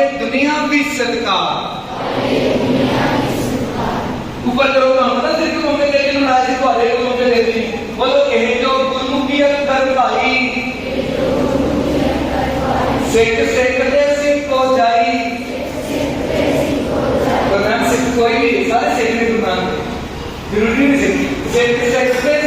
पाइए दुनिया भी सत्कार ऊपर करो ना पता सिर्फ़ मम्मी लेकिन राज़ी को को मम्मी देती बोलो कहे जो गुरमुखी कर भाई सिख सिख दे सिख को जाई। गुरु नानक सिख कोई भी सारे सिख ने गुरु नानक ज़रूरी नहीं सिख सिख सिख